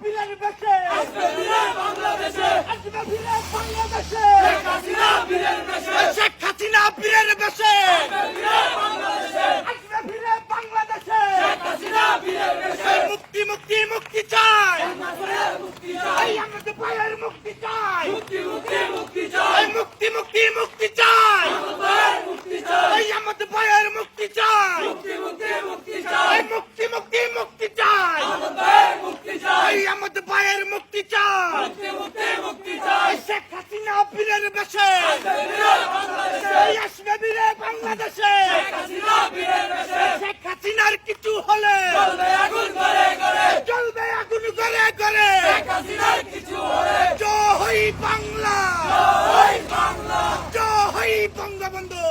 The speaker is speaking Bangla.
বীরের বেশে। আসবে দিনে বাংলাদেশে। আসবে বীরে বাংলাদেশে। শেখ হাসিনা বীরের বেশে। শেখ হাসিনা বীরের বেশে আসবে দিনে বাংলাদেশে। শেখ হাসিনা বীরের বেশে। মুক্তি মুক্তি মুক্তি চাই। মুক্তি চাই। আমাদের ভাইয়ের মুক্তি চাই। মুক্তি মুক্তি মুক্তি চাই। মুক্তি মুক্তি মুক্তি চাই। মুক্তি চাই। আমাদের ভাইয়ের মুক্তি চাই। মুক্তি মুক্তি মুক্তি মুক্তি চাই মুক্তি চাই। শেখ হাসিনা বীরের বেশে। আসবে বীরে বাংলাদেশে। শেখ হাসিনার কিছু হলে। চলবে আগুন করে করে জয় বাংলা। জয় বাংলা। জয় বঙ্গবন্ধু।